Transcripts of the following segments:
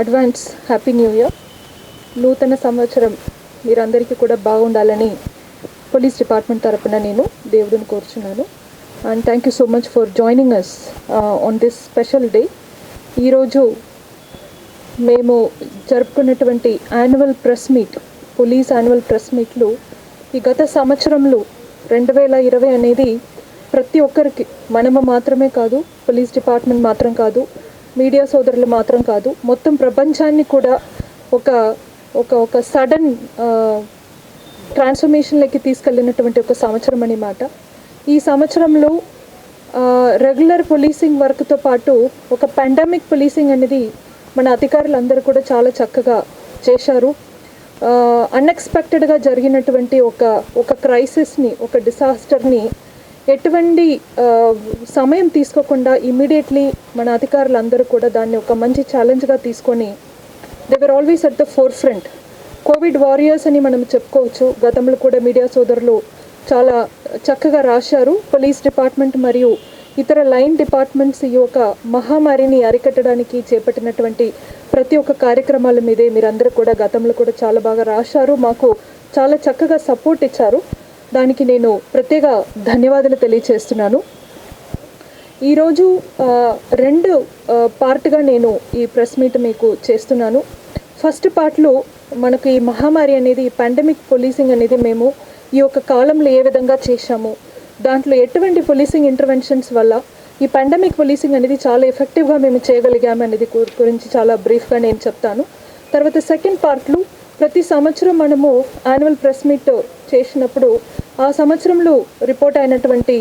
Advance happy new year. నూతన సంవత్సరం మీరందరికీ కూడా బాగుండాలని పోలీస్ డిపార్ట్మెంట్ తరపున నేను దేవుడిని కోరుచున్నాను. And thank you so much for joining us on this special day ఈరోజు మేము జరుపుకున్నటువంటి annual press meet police annual press మీట్లు ఈ గత సంవత్సరంలో రెండు వేల ఇరవై అనేది ప్రతి ఒక్కరికి మనము మాత్రమే కాదు పోలీస్ డిపార్ట్మెంట్ మాత్రం కాదు మీడియా సోదరులు మాత్రం కాదు మొత్తం ప్రపంచాన్ని కూడా ఒక ఒక ఒక సడన్ ట్రాన్స్ఫర్మేషన్లోకి తీసుకెళ్ళినటువంటి ఒక సంవత్సరం అని మాట ఈ సంవత్సరంలో రెగ్యులర్ పోలీసింగ్ వర్క్తో పాటు ఒక పాండమిక్ పోలీసింగ్ అనేది మన అధికారులందరూ కూడా చాలా చక్కగా చేశారు. అన్ఎక్స్పెక్టెడ్గా జరిగినటువంటి ఒక ఒక క్రైసిస్ని ఒక డిసాస్టర్ని ఎటువంటి సమయం తీసుకోకుండా ఇమీడియట్లీ మన అధికారులందరూ కూడా దాన్ని ఒక మంచి ఛాలెంజ్గా తీసుకొని they were always at the forefront Covid warriors అని మనం చెప్పుకోవచ్చు. గతంలో కూడా మీడియా సోదరులు చాలా చక్కగా రాశారు. పోలీస్ డిపార్ట్మెంట్ మరియు ఇతర లైన్ డిపార్ట్మెంట్స్ ఈ యొక్క మహమ్మారిని అరికట్టడానికి చేపట్టినటువంటి ప్రతి ఒక్క కార్యక్రమాల మీదే మీరందరూ కూడా గతంలో కూడా చాలా బాగా రాశారు. మాకు చాలా చక్కగా సపోర్ట్ ఇచ్చారు. దానికి నేను ప్రత్యేక ధన్యవాదాలు తెలియచేస్తున్నాను. ఈరోజు రెండు పార్ట్గా నేను ఈ ప్రెస్ మీట్ మీకు చేస్తున్నాను. ఫస్ట్ పార్ట్లో మనకు ఈ మహమ్మారి అనేది ఈ పాండమిక్ పోలీసింగ్ అనేది మేము ఈ యొక్క కాలంలో ఏ విధంగా చేశాము దాంట్లో ఎటువంటి పోలీసింగ్ ఇంటర్వెన్షన్స్ వల్ల ఈ పాండమిక్ పోలీసింగ్ అనేది చాలా ఎఫెక్టివ్గా మేము చేయగలిగాము అనేది గురించి చాలా బ్రీఫ్గా నేను చెప్తాను. తర్వాత సెకండ్ పార్ట్లో ప్రతి సంవత్సరం మనము యాన్యువల్ ప్రెస్ మీట్ చేసినప్పుడు ఆ సంవత్సరంలో రిపోర్ట్ అయినటువంటి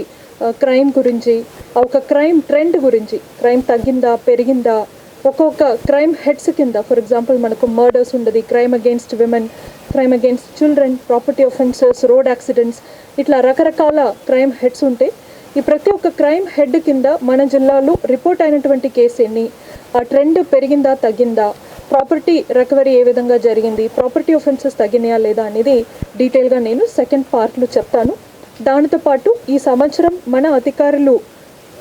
క్రైమ్ గురించి ఒక క్రైమ్ ట్రెండ్ గురించి క్రైమ్ తగ్గిందా పెరిగిందా ఒక్కొక్క క్రైమ్ హెడ్స్ కింద ఫర్ ఎగ్జాంపుల్ మనకు మర్డర్స్ ఉండదు crime against women crime against children property offences road accidents ఇట్లా రకరకాల క్రైమ్ హెడ్స్ ఉంటాయి ఈ ప్రతి ఒక్క క్రైమ్ హెడ్ కింద మన జిల్లాలో రిపోర్ట్ అయినటువంటి కేసు ఎన్ని ఆ ట్రెండ్ పెరిగిందా తగ్గిందా? ప్రాపర్టీ రికవరీ ఏ విధంగా జరిగింది ప్రాపర్టీ ఒఫెన్సెస్ తగ్గినాయా లేదా అనేది డీటెయిల్గా నేను సెకండ్ పార్ట్లో చెప్తాను. దానితో పాటు ఈ సంవత్సరం మన అధికారులు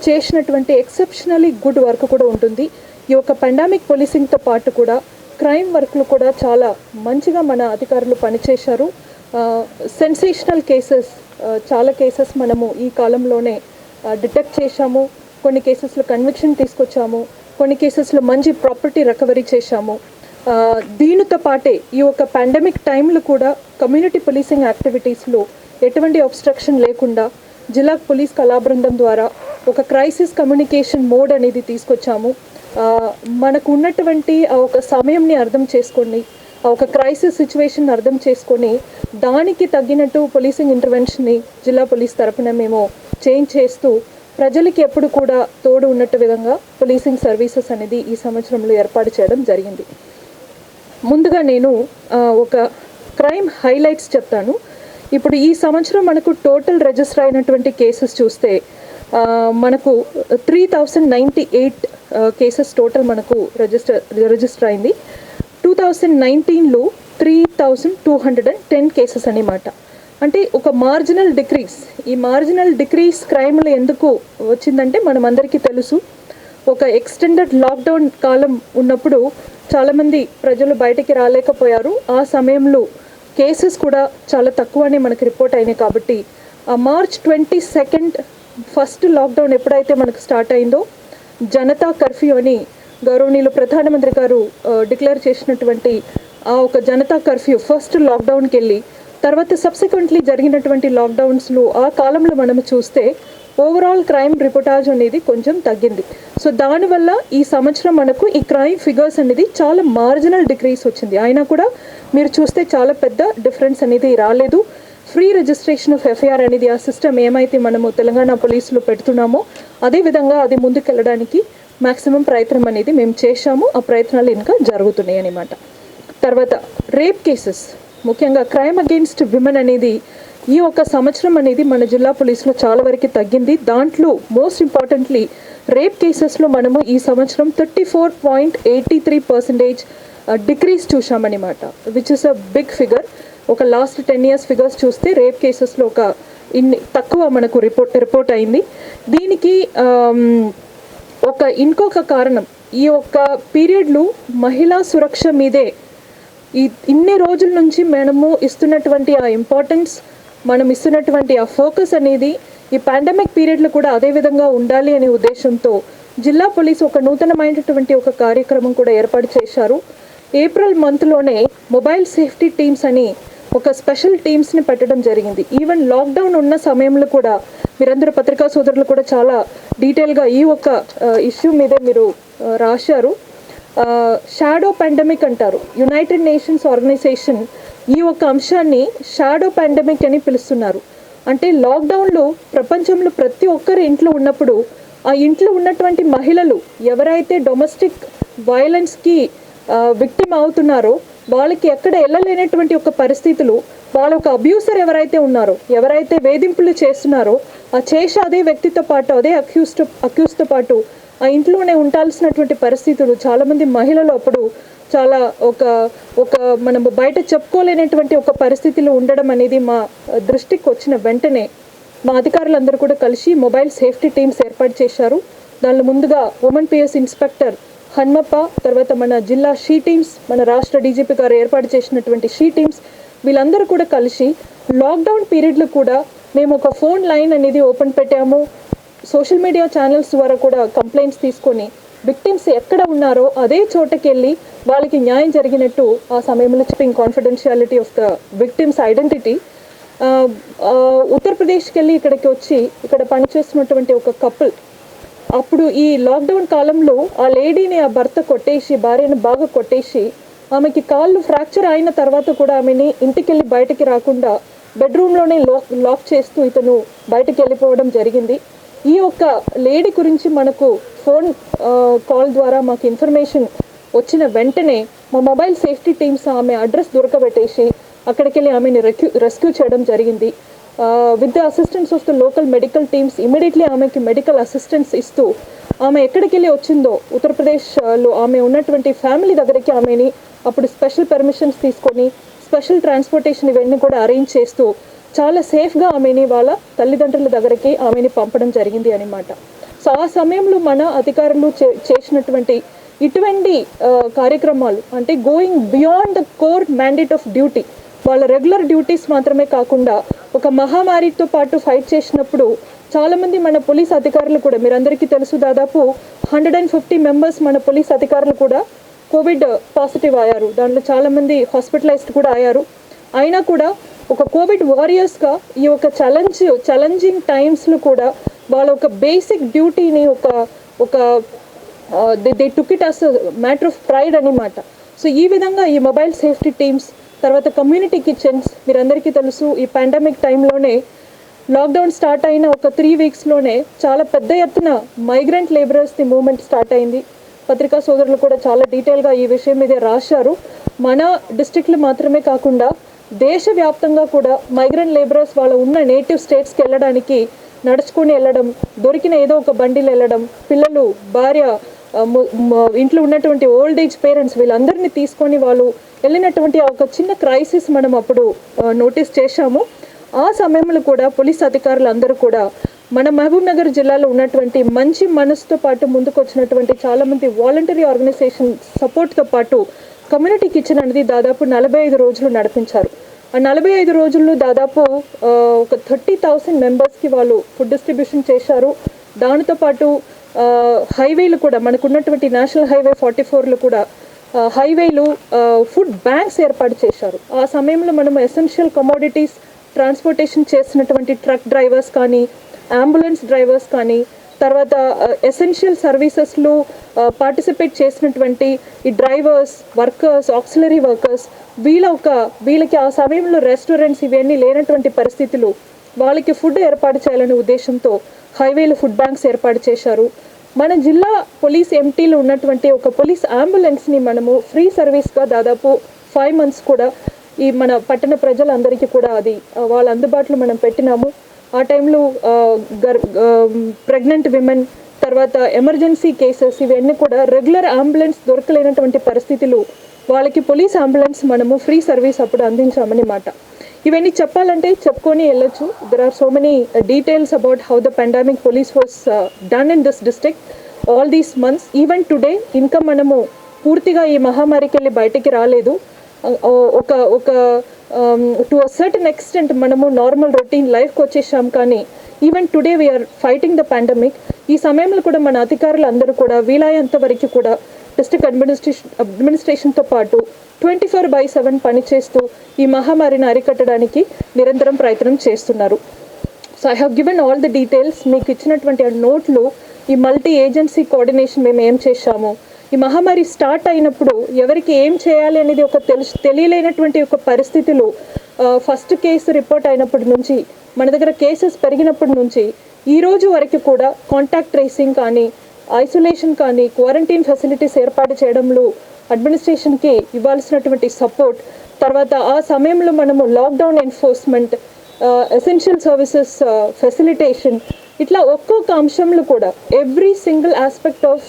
చేసినటువంటి ఎక్సెప్షనలీ గుడ్ వర్క్ కూడా ఉంటుంది. ఈ యొక్క పెండామిక్ పోలీసింగ్తో పాటు కూడా క్రైమ్ వర్క్లు కూడా చాలా మంచిగా మన అధికారులు పనిచేశారు. సెన్సేషనల్ కేసెస్ చాలా కేసెస్ మనము ఈ కాలంలోనే డిటెక్ట్ చేశాము. కొన్ని కేసెస్లో కన్విక్షన్ తీసుకొచ్చాము. కొన్ని కేసెస్లో మంచి ప్రాపర్టీ రికవరీ చేశాము. దీనితో పాటే ఈ యొక్క పాండమిక్ టైంలో కూడా కమ్యూనిటీ పోలీసింగ్ యాక్టివిటీస్లో ఎటువంటి అబ్స్ట్రక్షన్ లేకుండా జిల్లా పోలీస్ కళాబృందం ద్వారా ఒక క్రైసిస్ కమ్యూనికేషన్ మోడ్ అనేది తీసుకొచ్చాము. మనకు ఉన్నటువంటి ఆ ఒక సమయంని అర్థం చేసుకొని ఆ ఒక క్రైసిస్ సిచ్యువేషన్ అర్థం చేసుకొని దానికి తగ్గినట్టు పోలీసింగ్ ఇంటర్వెన్షన్ని జిల్లా పోలీస్ తరపున మేము చేంజ్ చేస్తూ ప్రజలకి ఎప్పుడు కూడా తోడు ఉన్నట్టు విధంగా పోలీసింగ్ సర్వీసెస్ అనేది ఈ సంవత్సరంలో ఏర్పాటు చేయడం జరిగింది. ముందుగా నేను ఒక క్రైమ్ హైలైట్స్ చెప్తాను. ఇప్పుడు ఈ సంవత్సరం మనకు టోటల్ రిజిస్టర్ అయినటువంటి కేసెస్ చూస్తే మనకు three thousand ninety eight cases total మనకు రిజిస్టర్ రిజిస్టర్ అయింది. టూ థౌజండ్ నైన్టీన్లో three thousand two hundred and ten cases అనమాట అంటే ఒక మార్జినల్ డిక్రీస్ ఈ మార్జినల్ డిక్రీస్ క్రైమ్లు ఎందుకు వచ్చిందంటే మనం అందరికీ తెలుసు. ఒక ఎక్స్టెండెడ్ లాక్డౌన్ కాలం ఉన్నప్పుడు చాలామంది ప్రజలు బయటికి రాలేకపోయారు. ఆ సమయంలో కేసెస్ కూడా చాలా తక్కువనే మనకి రిపోర్ట్ అయినాయి కాబట్టి ఆ March twenty second first lockdown ఎప్పుడైతే మనకు స్టార్ట్ అయిందో జనతా కర్ఫ్యూ అని గౌరవనీయులు ప్రధానమంత్రి గారు డిక్లేర్ చేసినటువంటి ఆ ఒక జనతా కర్ఫ్యూ ఫస్ట్ లాక్డౌన్కి వెళ్ళి తర్వాత సబ్సిక్వెంట్లీ జరిగినటువంటి లాక్డౌన్స్లో ఆ కాలంలో మనం చూస్తే ఓవరాల్ క్రైమ్ రిపోర్టాజ్ అనేది కొంచెం తగ్గింది. సో దానివల్ల ఈ సంవత్సరం మనకు ఈ క్రైమ్ ఫిగర్స్ అనేది చాలా మార్జినల్ డిక్రీస్ వచ్చింది. అయినా కూడా మీరు చూస్తే చాలా పెద్ద డిఫరెన్స్ అనేది రాలేదు. ఫ్రీ రిజిస్ట్రేషన్ ఆఫ్ ఎఫ్ఐఆర్ అనేది ఆ సిస్టమ్ ఏమైతే మనము తెలంగాణ పోలీసులో పెడుతున్నామో అదే విధంగా అది ముందుకెళ్ళడానికి మ్యాక్సిమం ప్రయత్నం అనేది మేము చేశాము. ఆ ప్రయత్నాలు ఇంకా జరుగుతున్నాయి అన్నమాట తర్వాత రేప్ కేసెస్ ముఖ్యంగా క్రైమ్ అగెయిన్స్ట్ విమెన్ అనేది ఈ ఒక సంవత్సరం అనేది మన జిల్లా పోలీసులో చాలా వరకు తగ్గింది. దాంట్లో మోస్ట్ ఇంపార్టెంట్లీ రేప్ కేసెస్లో మనము ఈ సంవత్సరం thirty four point eighty three percentage decrease చూసామన్నమాట which is a big figure ఒక లాస్ట్ టెన్ ఇయర్స్ ఫిగర్స్ చూస్తే రేప్ కేసెస్లో ఒక ఇన్ని తక్కువ మనకు రిపోర్ట్ రిపోర్ట్ అయింది. దీనికి um, ఒక ఇంకొక కారణం ఈ యొక్క పీరియడ్లు మహిళా సురక్ష మీదే ఈ ఇన్ని రోజుల నుంచి మనము ఇస్తున్నటువంటి ఆ ఇంపార్టెన్స్ మనం ఇస్తున్నటువంటి ఆ ఫోకస్ అనేది ఈ పాండమిక్ పీరియడ్లో కూడా అదే విధంగా ఉండాలి అనే ఉద్దేశంతో జిల్లా పోలీసు ఒక నూతనమైనటువంటి ఒక కార్యక్రమం కూడా ఏర్పాటు చేశారు. ఏప్రిల్ మంత్లోనే మొబైల్ సేఫ్టీ టీమ్స్ అని ఒక స్పెషల్ టీమ్స్ని పెట్టడం జరిగింది. ఈవెన్ లాక్డౌన్ ఉన్న సమయంలో కూడా మీరందరూ పత్రికా సోదరులు కూడా చాలా డీటెయిల్గా ఈ ఒక్క ఇష్యూ మీదే మీరు రాశారు. షాడో పాండమిక్ అంటారు. యునైటెడ్ నేషన్స్ ఆర్గనైజేషన్ ఈ ఒక్క అంశాన్ని షాడో పాండమిక్ అని పిలుస్తున్నారు. అంటే లాక్డౌన్లో ప్రపంచంలో ప్రతి ఒక్కరి ఇంట్లో ఉన్నప్పుడు ఆ ఇంట్లో ఉన్నటువంటి మహిళలు ఎవరైతే డొమెస్టిక్ వైలెన్స్కి విక్టిమ్ అవుతున్నారో వాళ్ళకి ఎక్కడ వెళ్ళలేనటువంటి ఒక పరిస్థితులు వాళ్ళ ఒక అబ్యూసర్ ఎవరైతే ఉన్నారో ఎవరైతే వేధింపులు చేస్తున్నారో ఆ చేసే అదే వ్యక్తితో పాటు అదే అక్యూస్ అక్యూస్తో పాటు ఆ ఇంట్లోనే ఉండాల్సినటువంటి పరిస్థితులు. చాలామంది మహిళలు అప్పుడు చాలా ఒక ఒక మనము బయట చెప్పుకోలేనటువంటి ఒక పరిస్థితిలో ఉండడం అనేది మా దృష్టికి వచ్చిన వెంటనే మా అధికారులందరూ కూడా కలిసి మొబైల్ సేఫ్టీ టీమ్స్ ఏర్పాటు చేశారు. దానిలో ముందుగా ఉమెన్ పిఎస్ ఇన్స్పెక్టర్ హన్మప్ప తర్వాత మన జిల్లా షీ టీమ్స్ మన రాష్ట్ర డీజీపీ గారు ఏర్పాటు చేసినటువంటి షీ టీమ్స్ వీళ్ళందరూ కూడా కలిసి లాక్డౌన్ పీరియడ్లో కూడా మేము ఒక ఫోన్ లైన్ అనేది ఓపెన్ పెట్టాము. సోషల్ మీడియా ఛానల్స్ ద్వారా కూడా కంప్లైంట్స్ తీసుకొని విక్టిమ్స్ ఎక్కడ ఉన్నారో అదే చోటకి వెళ్ళి వాళ్ళకి న్యాయం జరిగినట్టు ఆ సమయంలో చెప్పిన confidentiality of the victims identity ఉత్తరప్రదేశ్కి వెళ్ళి ఇక్కడికి వచ్చి ఇక్కడ పనిచేస్తున్నటువంటి ఒక కపుల్ అప్పుడు ఈ లాక్డౌన్ కాలంలో ఆ లేడీని ఆ భర్త కొట్టేసి భార్యను బాగా కొట్టేసి ఆమెకి కాళ్ళు ఫ్రాక్చర్ అయిన తర్వాత కూడా ఆమెని ఇంటికి వెళ్ళి బయటకి రాకుండా బెడ్రూమ్లోనే లాక్ లాక్ చేస్తూ ఇతను బయటకు వెళ్ళిపోవడం జరిగింది. ఈ యొక్క లేడీ గురించి మనకు ఫోన్ కాల్ ద్వారా మాకు ఇన్ఫర్మేషన్ వచ్చిన వెంటనే మా మొబైల్ సేఫ్టీ టీమ్స్ ఆమె అడ్రస్ దొరకబెట్టేసి అక్కడికి వెళ్ళి ఆమెని రెక్యూ రెస్క్యూ చేయడం జరిగింది. With the assistance of the local medical teams immediately ఆమెకి మెడికల్ అసిస్టెన్స్ ఇస్తూ ఆమె ఎక్కడికి వెళ్ళి వచ్చిందో ఉత్తరప్రదేశ్లో ఆమె ఉన్నటువంటి ఫ్యామిలీ దగ్గరికి ఆమెని అప్పుడు స్పెషల్ పర్మిషన్స్ తీసుకొని స్పెషల్ ట్రాన్స్పోర్టేషన్ ఇవన్నీ కూడా అరేంజ్ చేస్తూ చాలా సేఫ్గా ఆమెని వాళ్ళ తల్లిదండ్రుల దగ్గరికి ఆమెని పంపడం జరిగింది అనమాట సో ఆ సమయంలో మన అధికారులు చే- చేసినటువంటి ఇటువంటి కార్యక్రమాలు అంటే going beyond the core mandate of duty వాళ్ళ రెగ్యులర్ డ్యూటీస్ మాత్రమే కాకుండా ఒక మహమ్మారితో పాటు ఫైట్ చేసినప్పుడు చాలామంది మన పోలీస్ అధికారులు కూడా మీరందరికీ తెలుసు దాదాపు హండ్రెడ్ అండ్ ఫిఫ్టీ మెంబర్స్ మన పోలీస్ అధికారులు కూడా కోవిడ్ పాజిటివ్ అయ్యారు. దాంట్లో చాలామంది హాస్పిటలైజ్డ్ కూడా అయ్యారు. అయినా కూడా ఒక కోవిడ్ వారియర్స్గా ఈ ఒక ఛాలెంజ్ ఛాలెంజింగ్ టైమ్స్లో కూడా వాళ్ళ ఒక బేసిక్ డ్యూటీని ఒక ఒక they took it as matter of pride అనమాట సో ఈ విధంగా ఈ మొబైల్ సేఫ్టీ టీమ్స్ తర్వాత కమ్యూనిటీ కిచెన్స్ మీరందరికీ తెలుసు ఈ పాండమిక్ టైంలోనే లాక్డౌన్ స్టార్ట్ అయిన ఒక త్రీ వీక్స్లోనే చాలా పెద్ద ఎత్తున మైగ్రెంట్ లేబరర్స్ది మూవ్మెంట్ స్టార్ట్ అయింది. పత్రికా సోదరులు కూడా చాలా డీటెయిల్గా ఈ విషయం మీద రాశారు. మన డిస్టిక్లు మాత్రమే కాకుండా దేశవ్యాప్తంగా కూడా మైగ్రెంట్ లేబరర్స్ వాళ్ళ ఉన్న నేటివ్ స్టేట్స్కి వెళ్ళడానికి నడుచుకొని వెళ్ళడం దొరికిన ఏదో ఒక బండిలు వెళ్ళడం పిల్లలు భార్య ఇంట్లో ఉన్నటువంటి ఓల్డ్ ఏజ్ పేరెంట్స్ వీళ్ళందరినీ తీసుకొని వాళ్ళు వెళ్ళినటువంటి ఒక చిన్న క్రైసిస్ మనం అప్పుడు నోటీస్ చేశాము. ఆ సమయంలో కూడా పోలీస్ అధికారులు అందరూ కూడా మన మహబూబ్ నగర్ జిల్లాలో ఉన్నటువంటి మంచి మనసుతో పాటు ముందుకు వచ్చినటువంటి చాలామంది వాలంటరీ ఆర్గనైజేషన్ సపోర్ట్తో పాటు కమ్యూనిటీ కిచెన్ అనేది దాదాపు నలభై ఐదు రోజులు నడిపించారు. ఆ నలభై ఐదు రోజుల్లో దాదాపు ఒక థర్టీ థౌసండ్ మెంబర్స్కి వాళ్ళు ఫుడ్ డిస్ట్రిబ్యూషన్ చేశారు. దానితో పాటు హైవేలు కూడా మనకున్నటువంటి నేషనల్ హైవే ఫార్టీ ఫోర్లో కూడా హైవేలు ఫుడ్ బ్యాంక్స్ ఏర్పాటు చేశారు. ఆ సమయంలో మనం ఎసెన్షియల్ కమోడిటీస్ ట్రాన్స్పోర్టేషన్ చేసినటువంటి ట్రక్ డ్రైవర్స్ కానీ అంబులెన్స్ డ్రైవర్స్ కానీ తర్వాత ఎసెన్షియల్ సర్వీసెస్లో పార్టిసిపేట్ చేసినటువంటి ఈ డ్రైవర్స్ వర్కర్స్ ఆక్సిలరీ వర్కర్స్ వీళ్ళ ఒక వీళ్ళకి ఆ సమయంలో రెస్టారెంట్స్ ఇవన్నీ లేనటువంటి పరిస్థితులు వాళ్ళకి ఫుడ్ ఏర్పాటు చేయాలనే ఉద్దేశంతో హైవేలు ఫుడ్ బ్యాంక్స్ ఏర్పాటు చేశారు. మన జిల్లా పోలీస్ ఎంటీలో ఉన్నటువంటి ఒక పోలీస్ అంబులెన్స్ని మనము ఫ్రీ సర్వీస్గా దాదాపు ఫైవ్ మంత్స్ కూడా ఈ మన పట్టణ ప్రజలందరికీ కూడా అది వాళ్ళ అందుబాటులో మనం పెట్టినాము. ఆ టైంలో గర్ ప్రెగ్నెంట్ విమెన్ తర్వాత ఎమర్జెన్సీ కేసెస్ ఇవన్నీ కూడా రెగ్యులర్ అంబులెన్స్ దొరకలేనటువంటి పరిస్థితులు వాళ్ళకి పోలీస్ అంబులెన్స్ మనము ఫ్రీ సర్వీస్ అప్పుడు అందించామని మాట. ఇవన్నీ చెప్పాలంటే చెప్పుకొని వెళ్ళొచ్చు. There are so many details about how the pandemic police was done in this district all these months even today ఇంకా మనము పూర్తిగా ఈ మహమ్మారికి వెళ్ళి బయటికి రాలేదు. ఒక ఒక టు అ సర్టన్ ఎక్స్టెంట్ మనము నార్మల్ రొటీన్ లైఫ్కి వచ్చేసాం కానీ even today we are fighting the pandemic ఈ సమయంలో కూడా మన అధికారులు అందరూ కూడా వీలయ్యేంత వరకు కూడా డిస్ట్రిక్ట్ అడ్మినిస్ట్రేషన్ అడ్మినిస్ట్రేషన్తో పాటు ట్వంటీ ఫోర్ బై సెవెన్ పనిచేస్తూ ఈ మహమ్మారిని అరికట్టడానికి నిరంతరం ప్రయత్నం చేస్తున్నారు. So I have given all the details మీకు ఇచ్చినటువంటి ఆ నోట్లు ఈ మల్టీ ఏజెన్సీ కోఆర్డినేషన్ మేము ఏం చేశాము? ఈ మహమ్మారి స్టార్ట్ అయినప్పుడు ఎవరికి ఏం చేయాలి అనేది ఒక తెలుసు తెలియలేనటువంటి ఒక పరిస్థితులు ఫస్ట్ కేసు రిపోర్ట్ అయినప్పటి నుంచి మన దగ్గర కేసెస్ పెరిగినప్పటి నుంచి ఈ రోజు వరకు కూడా కాంటాక్ట్ ట్రేసింగ్ కానీ ఐసోలేషన్ కానీ క్వారంటైన్ ఫెసిలిటీస్ ఏర్పాటు చేయడంలో అడ్మినిస్ట్రేషన్కి ఇవ్వాల్సినటువంటి సపోర్ట్ తర్వాత ఆ సమయంలో మనము lockdown enforcement essential services facilitation ఇట్లా ఒక్కొక్క అంశంలో కూడా every single aspect of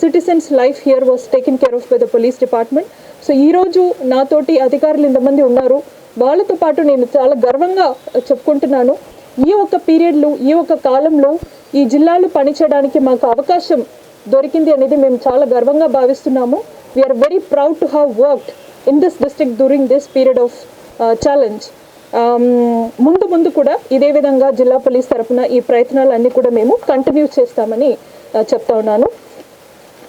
citizens life here was taken care of by the police department so ఈరోజు నాతోటి అధికారులు ఇంతమంది ఉన్నారు. వాళ్ళతో పాటు నేను చాలా గర్వంగా uh, చెప్పుకుంటున్నాను. ఈ ఒక్క పీరియడ్లో ఈ ఒక్క కాలంలో ఈ జిల్లాలు పనిచేయడానికి మాకు అవకాశం దొరికింది అనేది మేము చాలా గర్వంగా భావిస్తున్నాము. We are very proud to have worked in this district during this period of challenge ముందు ముందు కూడా ఇదే విధంగా జిల్లా పోలీస్ తరఫున ఈ ప్రయత్నాలన్నీ కూడా మేము కంటిన్యూ చేస్తామని uh, చెప్తా ఉన్నాను.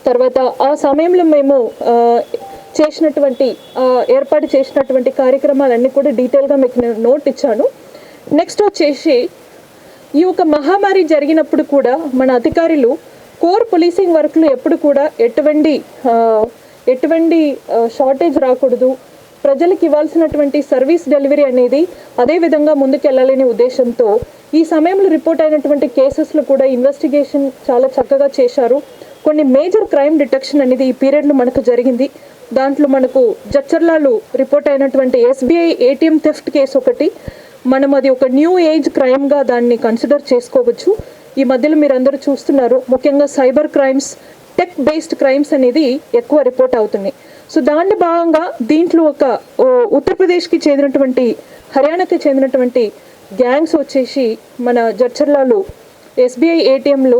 తర్వాత ఆ సమయంలో మేము చేసినటువంటి ఏర్పాటు చేసినటువంటి కార్యక్రమాలన్నీ కూడా డీటెయిల్గా మీకు నేను నోట్ ఇచ్చాను. నెక్స్ట్ వచ్చేసి ఈ యొక్క మహమ్మారి జరిగినప్పుడు కూడా మన అధికారులు కోర్ పోలీసింగ్ వర్క్లు ఎప్పుడు కూడా ఎటువంటి ఎటువంటి షార్టేజ్ రాకూడదు. ప్రజలకు ఇవ్వాల్సినటువంటి సర్వీస్ డెలివరీ అనేది అదే విధంగా ముందుకెళ్ళాలనే ఉద్దేశంతో ఈ సమయంలో రిపోర్ట్ అయినటువంటి కేసెస్లో కూడా ఇన్వెస్టిగేషన్ చాలా చక్కగా చేశారు. కొన్ని మేజర్ క్రైమ్ డిటెక్షన్ అనేది ఈ పీరియడ్లో మనకు జరిగింది. దాంట్లో మనకు జచ్చర్లాలు రిపోర్ట్ అయినటువంటి ఎస్బీఐ ఏటీఎం థెఫ్ట్ కేసు ఒకటి. మనం అది ఒక న్యూ ఏజ్ క్రైమ్గా దాన్ని కన్సిడర్ చేసుకోవచ్చు. ఈ మధ్యలో మీరు అందరూ చూస్తున్నారు ముఖ్యంగా cyber crimes tech based crimes అనేది ఎక్కువ రిపోర్ట్ అవుతున్నాయి. సో దాని భాగంగా దీంట్లో ఒక ఉత్తరప్రదేశ్కి చెందినటువంటి హర్యానాకి చెందినటువంటి గ్యాంగ్స్ వచ్చేసి మన జడ్చర్లాలు ఎస్బీఐ ఏటీఎంలు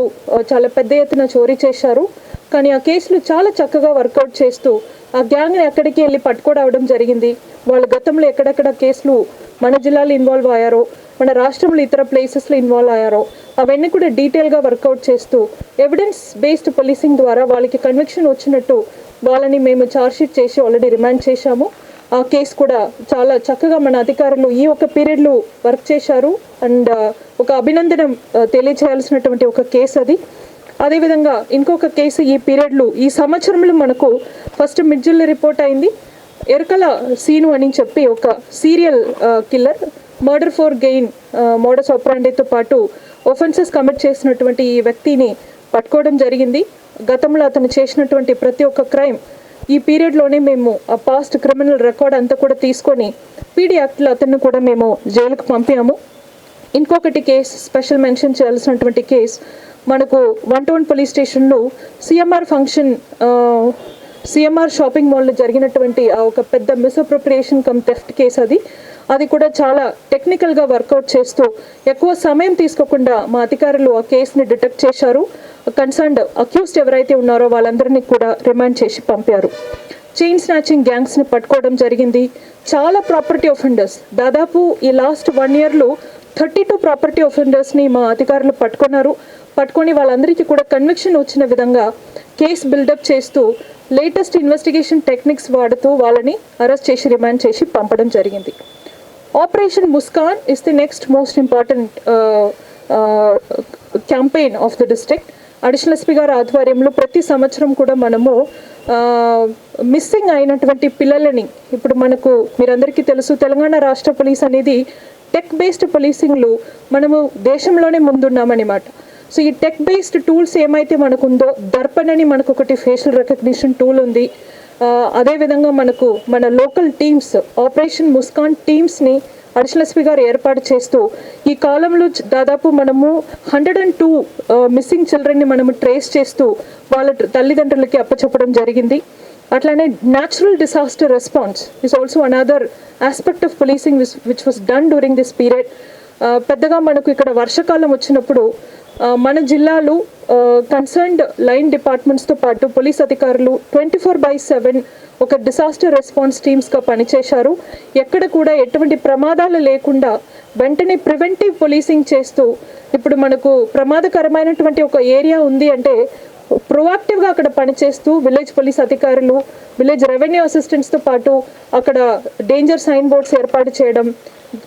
చాలా పెద్ద ఎత్తున చోరీ చేశారు. కానీ ఆ కేసులు చాలా చక్కగా వర్కౌట్ చేస్తూ ఆ గ్యాంగ్ని ఎక్కడికి వెళ్ళి పట్టుకోవడం జరిగింది. వాళ్ళు గతంలో ఎక్కడెక్కడ కేసులు మన జిల్లాలో ఇన్వాల్వ్ అయ్యారో మన రాష్ట్రంలో ఇతర ప్లేసెస్లో ఇన్వాల్వ్ అయ్యారో అవన్నీ కూడా డీటెయిల్గా వర్కౌట్ చేస్తూ ఎవిడెన్స్ బేస్డ్ పోలీసింగ్ ద్వారా వాళ్ళకి కన్విక్షన్ వచ్చినట్టు వాళ్ళని మేము ఛార్జ్షీట్ చేసి ఆల్రెడీ రిమాండ్ చేశాము. ఆ కేసు కూడా చాలా చక్కగా మన అధికారులు ఈ ఒక పీరియడ్లో వర్క్ చేశారు. అండ్ ఒక అభినందనం తెలియజేయాల్సినటువంటి తెలియచేయాల్సినటువంటి ఒక కేసు అది. అదేవిధంగా ఇంకొక కేసు ఈ పీరియడ్లో ఈ సంవత్సరంలో మనకు ఫస్ట్ మిడ్జిల్ రిపోర్ట్ అయింది. ఎరకల సీను అని చెప్పి ఒక serial killer murder for gain modus ఆపరాండేతో పాటు ఒఫెన్సెస్ కమిట్ చేసినటువంటి ఈ వ్యక్తిని పట్టుకోవడం జరిగింది. గతంలో అతను చేసినటువంటి ప్రతి ఒక్క క్రైమ్ ఈ పీరియడ్లోనే మేము ఆ పాస్ట్ క్రిమినల్ రికార్డ్ అంతా కూడా తీసుకొని పీడీ యాక్ట్లో అతన్ని కూడా మేము జైలుకు పంపాము. ఇంకొకటి కేస్ స్పెషల్ మెన్షన్ చేయాల్సినటువంటి కేస్ మనకు వన్ టౌన్ పోలీస్ స్టేషన్లో సిఎంఆర్ ఫంక్షన్ సిఎంఆర్ షాపింగ్ మాల్లో జరిగినటువంటి ఆ ఒక పెద్ద మిస్అప్రోప్రియేషన్ కమ్ థెఫ్ట్ కేసు అది. అది కూడా చాలా టెక్నికల్గా వర్కౌట్ చేస్తూ ఎక్కువ సమయం తీసుకోకుండా మా అధికారులు ఆ కేసుని డిటెక్ట్ చేశారు. కన్సర్న్డ్ అక్యూస్డ్ ఎవరైతే ఉన్నారో వాళ్ళందరినీ కూడా రిమాండ్ చేసి పంపారు. చైన్ స్నాచింగ్ గ్యాంగ్స్ని పట్టుకోవడం జరిగింది. చాలా ప్రాపర్టీ ఒఫెండర్స్ దాదాపు ఈ లాస్ట్ వన్ ఇయర్లో థర్టీ టూ ప్రాపర్టీ ఒఫెండర్స్ని మా అధికారులు పట్టుకున్నారు. పట్టుకొని వాళ్ళందరికీ కూడా కన్విక్షన్ వచ్చిన విధంగా కేసు బిల్డప్ చేస్తూ లేటెస్ట్ ఇన్వెస్టిగేషన్ టెక్నిక్స్ వాడుతూ వాళ్ళని అరెస్ట్ చేసి రిమాండ్ చేసి పంపడం జరిగింది. Operation Muskaan is the next most important campaign of the district additional SP గారి ఆధ్వర్యంలో ప్రతి సంవత్సరం కూడా మనము మిస్సింగ్ అయినటువంటి పిల్లలని ఇప్పుడు మనకు మీరందరికీ తెలుసు తెలంగాణ రాష్ట్ర పోలీస్ అనేది టెక్ బేస్డ్ పోలీసింగ్లు మనము దేశంలోనే ముందున్నామన్నమాట. సో ఈ టెక్ బేస్డ్ టూల్స్ ఏమైతే మనకు ఉందో దర్పణ్ అని మనకు ఒకటి ఫేషియల్ రికగ్నిషన్ టూల్ ఉంది. అదేవిధంగా మనకు మన లోకల్ టీమ్స్ ఆపరేషన్ ముస్కాన్ టీమ్స్ని అడిషనల్ గారు ఏర్పాటు చేస్తూ ఈ కాలంలో దాదాపు మనము హండ్రెడ్ అండ్ టూ మిస్సింగ్ చిల్డ్రన్ని మనము ట్రేస్ చేస్తూ వాళ్ళ తల్లిదండ్రులకి అప్పచెప్పడం జరిగింది. అట్లానే natural disaster response is also another aspect of policing which was done during this period పెద్దగా మనకు ఇక్కడ వర్షాకాలం వచ్చినప్పుడు మన జిల్లాలో కన్సర్న్డ్ లైన్ డిపార్ట్మెంట్స్తో పాటు పోలీస్ అధికారులు ట్వంటీ ఫోర్ బై సెవెన్ ఒక డిసాస్టర్ రెస్పాన్స్ టీమ్స్గా పనిచేశారు. ఎక్కడ కూడా ఎటువంటి ప్రమాదాలు లేకుండా వెంటనే ప్రివెంటివ్ పోలీసింగ్ చేస్తూ ఇప్పుడు మనకు ప్రమాదకరమైనటువంటి ఒక ఏరియా ఉంది అంటే ప్రొయాక్టివ్గా అక్కడ పనిచేస్తూ విలేజ్ పోలీస్ అధికారులు విలేజ్ రెవెన్యూ అసిస్టెంట్స్తో పాటు అక్కడ డేంజర్ సైన్ బోర్డ్స్ ఏర్పాటు చేయడం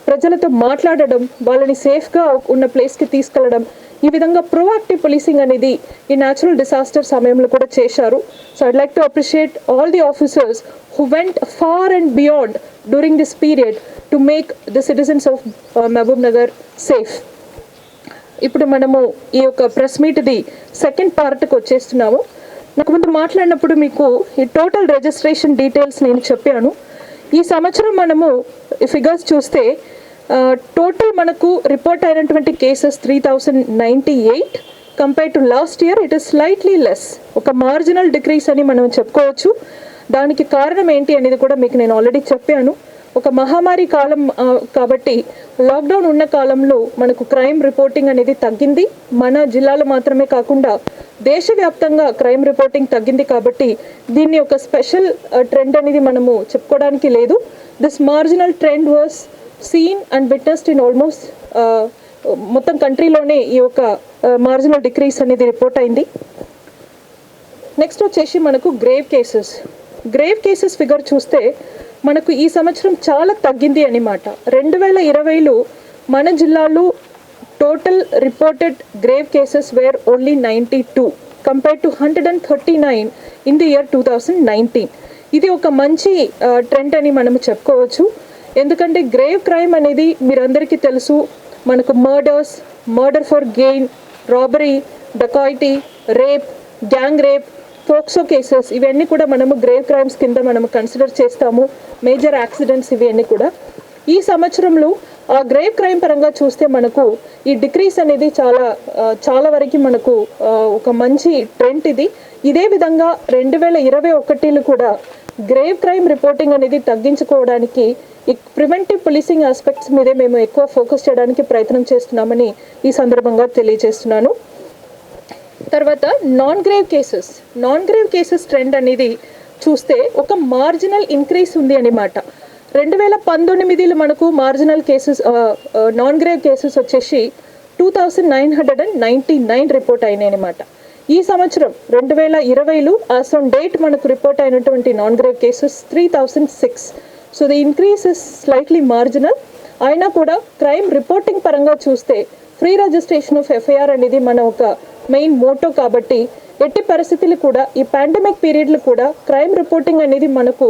ప్రజలతో మాట్లాడడం వాళ్ళని సేఫ్గా ఉన్న ప్లేస్కి తీసుకెళ్ళడం ఈ విధంగా ప్రొయాక్టివ్ పోలీసింగ్ అనేది ఈ న్యాచురల్ డిసాస్టర్ సమయంలో కూడా చేశారు. So I'd like to appreciate all the officers who went far and beyond during this period to make the citizens of Mahabubnagar safe ఇప్పుడు మనము ఈ యొక్క ప్రెస్ మీట్ది సెకండ్ పార్ట్కి వచ్చేస్తున్నాము. నాకు ముందు మాట్లాడినప్పుడు మీకు ఈ టోటల్ రిజిస్ట్రేషన్ డీటెయిల్స్ నేను చెప్పాను. ఈ సంవత్సరం మనము ఈ ఫిగర్స్ చూస్తే టోటల్ మనకు రిపోర్ట్ అయినటువంటి cases three thousand ninety eight compare to last year it is slightly less ఒక మార్జినల్ డిక్రీస్ అని మనం చెప్పుకోవచ్చు. దానికి కారణం ఏంటి అనేది కూడా మీకు నేను ఆల్రెడీ చెప్పాను. ఒక మహమ్మారి కాలం కాబట్టి లాక్డౌన్ ఉన్న కాలంలో మనకు క్రైమ్ రిపోర్టింగ్ అనేది తగ్గింది. మన జిల్లాలో మాత్రమే కాకుండా దేశవ్యాప్తంగా క్రైమ్ రిపోర్టింగ్ తగ్గింది కాబట్టి దీన్ని ఒక స్పెషల్ ట్రెండ్ అనేది మనము చెప్పుకోవడానికి లేదు. This marginal trend was seen and witnessed in almost మొత్తం కంట్రీలోనే ఈ యొక్క uh, మార్జినల్ డిక్రీస్ అనేది రిపోర్ట్ అయింది. నెక్స్ట్ వచ్చేసి మనకు grave cases grave cases figure చూస్తే మనకు ఈ సంవత్సరం చాలా తగ్గింది అన్నమాట రెండు వేల ఇరవైలో మన జిల్లాలో total reported grave cases were only ninety two compare to hundred and thirty nine in the year two thousand nineteen ఇది ఒక మంచి uh, ట్రెండ్ అని మనము చెప్పుకోవచ్చు. ఎందుకంటే గ్రేవ్ క్రైమ్ అనేది మీరందరికీ తెలుసు. మనకు murders murder for gain robbery dacoity rape gang rape POCSO cases ఇవన్నీ కూడా మనము గ్రేవ్ క్రైమ్స్ కింద మనము కన్సిడర్ చేస్తాము. మేజర్ యాక్సిడెంట్స్ ఇవన్నీ కూడా. ఈ సంవత్సరంలో ఆ గ్రేవ్ క్రైమ్ పరంగా చూస్తే మనకు ఈ డిక్రీస్ అనేది చాలా చాలా వరకు మనకు ఒక మంచి ట్రెండ్ ఇది. ఇదే విధంగా రెండు వేల ఇరవై ఒకటిలో కూడా గ్రేవ్ క్రైమ్ రిపోర్టింగ్ అనేది తగ్గించుకోవడానికి ఈ ప్రివెంటివ్ పోలీసింగ్ ఆస్పెక్ట్స్ మీదే మేము ఎక్కువ ఫోకస్ చేయడానికి ప్రయత్నం చేస్తున్నామని ఈ సందర్భంగా తెలియజేస్తున్నాను. తర్వాత non grave cases non grave cases trend అనేది చూస్తే ఒక మార్జినల్ ఇంక్రీస్ ఉంది అన్నమాట రెండు వేల పంతొమ్మిదిలో మనకు marginal cases non grave cases వచ్చేసి two thousand nine hundred and ninety nine report అయినాయి అనమాట ఈ సంవత్సరం రెండు వేల ఇరవైలో యాజ్ డేట్ మనకు రిపోర్ట్ అయినటువంటి non grave cases three thousand six so the increase is slightly marginal అయినా కూడా క్రైమ్ రిపోర్టింగ్ పరంగా చూస్తే ఫ్రీ రిజిస్ట్రేషన్ ఆఫ్ ఎఫ్ఐఆర్ అనేది మన ఒక మెయిన్ మోటో కాబట్టి ఎట్టి పరిస్థితులు కూడా ఈ పాండమిక్ పీరియడ్లు కూడా క్రైమ్ రిపోర్టింగ్ అనేది మనకు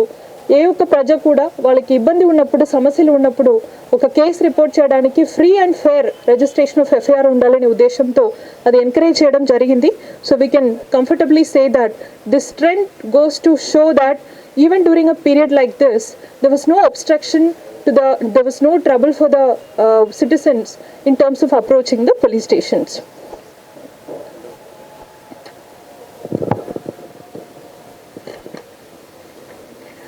ఏ ఒక్క ప్రజ కూడా వాళ్ళకి ఇబ్బంది ఉన్నప్పుడు సమస్యలు ఉన్నప్పుడు ఒక కేసు రిపోర్ట్ చేయడానికి free and fair registration of FIR ఉండాలనే ఉద్దేశంతో అది ఎంకరేజ్ చేయడం జరిగింది. So we can comfortably say that this trend goes to show that even during a period like this, there was no obstruction to the, there was no trouble for the uh, citizens in terms of approaching the police stations.